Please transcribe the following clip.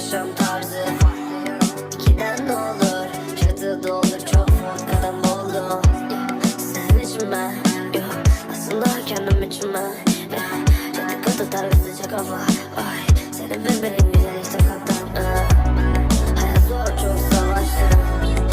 yaşam tarzı İkiden ne olur Çatı doldur çok vodkadan oldu Sen içme Yok aslında kendim içme. Çatı katı tarzı sıcak hava Ay senin bebeğin